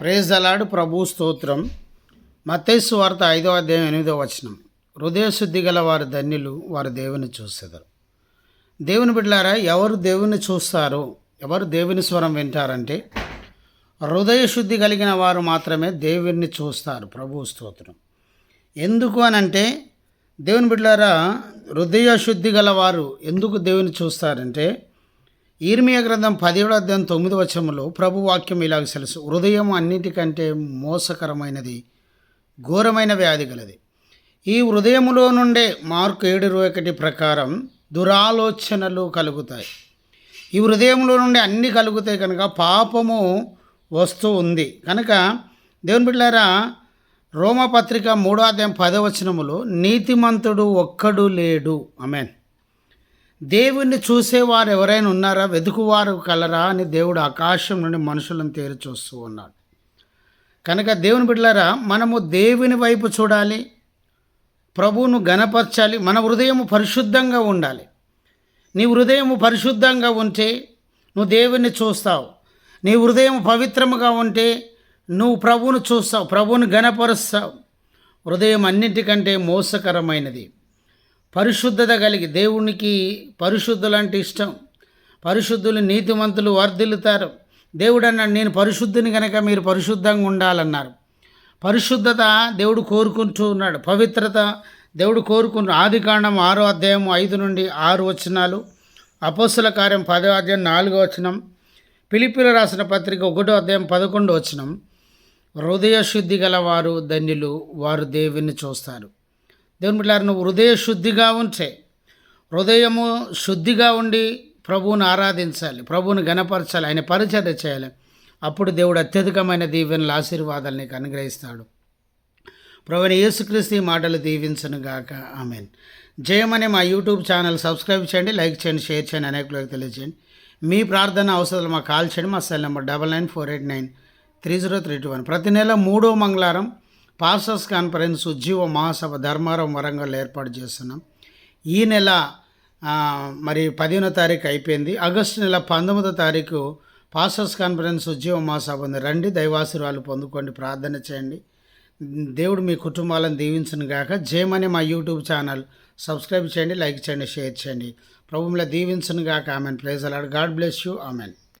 Praise అలాడు ప్రభు స్తోత్రం. మతేసు వార్త ఐదో అధ్యాయం ఎనిమిదో వచనం. హృదయశుద్ధి గల వారి ధన్యులు వారు దేవుని చూసేదారు. దేవుని బిడ్డారా ఎవరు దేవుని చూస్తారు ఎవరు దేవుని స్వరం వింటారంటే హృదయ శుద్ధి కలిగిన వారు మాత్రమే దేవుని చూస్తారు. ప్రభు స్తోత్రం. ఎందుకు అని అంటే దేవుని బిడ్డారా హృదయ శుద్ధి గల వారు ఎందుకు దేవుని చూస్తారంటే ఈర్మియా గ్రంథం పదిహేడు అధ్యాయం తొమ్మిది వచనంలో ప్రభు వాక్యం ఇలాగ తెలుసు హృదయం అన్నిటికంటే మోసకరమైనది ఘోరమైన వ్యాధి గలది. ఈ హృదయములో నుండే మార్కు ఏడు ఇరవై ఒకటి ప్రకారం దురాలోచనలు కలుగుతాయి. ఈ హృదయంలో నుండి అన్నీ కలుగుతాయి కనుక పాపము వస్తూ ఉంది. కనుక దేవుని బిడ్డారా రోమపత్రిక మూడో అధ్యాయం పదవచనములో నీతిమంతుడు ఒక్కడు లేడు. అమెన్ దేవుణ్ణి చూసేవారు ఎవరైనా ఉన్నారా? వెతుకువారు కలరా అని దేవుడు ఆకాశం నుండి మనుషులను తేరు చూస్తూ ఉన్నాడు. కనుక దేవుని బిడ్డలారా మనము దేవుని వైపు చూడాలి. ప్రభువును గనపరచాలి మన హృదయం పరిశుద్ధంగా ఉండాలి. నీ హృదయం పరిశుద్ధంగా ఉంటే నువ్వు దేవుణ్ణి చూస్తావు. నీ హృదయం పవిత్రముగా ఉంటే నువ్వు ప్రభువును చూస్తావు. ప్రభువును గణపరుస్తావు హృదయం అన్నిటికంటే మోసకరమైనది. పరిశుద్ధత కలిగి దేవునికి పరిశుద్ధులంటే ఇష్టం. పరిశుద్ధులు నీతిమంతులు వర్ధిల్లుతారు. దేవుడు అన్నాడు నేను పరిశుద్ధిని కనుక మీరు పరిశుద్ధంగా ఉండాలన్నారు. పరిశుద్ధత దేవుడు కోరుకుంటూ ఉన్నాడు. పవిత్రత దేవుడు కోరుకున్న ఆది కాండం ఆరో అధ్యాయం ఐదు నుండి ఆరు వచనాలు. అపోస్తుల కార్యం పదో అధ్యాయం నాలుగో వచనం. పిలిపిల రాసిన పత్రిక ఒకటో అధ్యాయం పదకొండు వచనం. హృదయ శుద్ధి గలవారు ధన్యులు వారు దేవుని చూస్తారు. దేవుని బిడ్డారు నువ్వు హృదయ శుద్ధిగా ఉంచే. హృదయము శుద్ధిగా ఉండి ప్రభువును ఆరాధించాలి ప్రభువుని గణపరచాలి ఆయన పరిచర్య చేయాలి. అప్పుడు దేవుడు అత్యధికమైన దీవెనల ఆశీర్వాదాలు నీకు అనుగ్రహిస్తాడు. ప్రభుని యేసుక్రీస్తు ఈ మాటలు దీవించను గాక. ఆమెన్. జయమనే మా యూట్యూబ్ ఛానల్ సబ్స్క్రైబ్ చేయండి లైక్ చేయండి షేర్ చేయండి అనేకులకు తెలియజేయండి. మీ ప్రార్థన అవసరాలు మాకు కాల్ చేయండి మా cell number double nine four eight nine three zero three two one. ప్రతి నెల మూడో మంగళవారం పాస్టర్స్ కాన్ఫరెన్స్ ఉజ్జీవ మహాసభ ధర్మారం వరంగల్ ఏర్పాటు చేస్తున్నాం. ఈ నెల మరి పదిహేనో తారీఖు అయిపోయింది. ఆగస్టు నెల పంతొమ్మిదో తారీఖు పాస్టర్స్ కాన్ఫరెన్స్ ఉజ్జీవ మహాసభ ఉంది. రండి దైవాశీర్వాలు పొందుకోండి ప్రార్థన చేయండి. దేవుడు మీ కుటుంబాలను దీవించను గాక. జయమని మా యూట్యూబ్ ఛానల్. సబ్స్క్రైబ్ చేయండి లైక్ చేయండి షేర్ చేయండి. ప్రభువుల దీవించను గాక. Amen. Praise the Lord God bless you. Amen.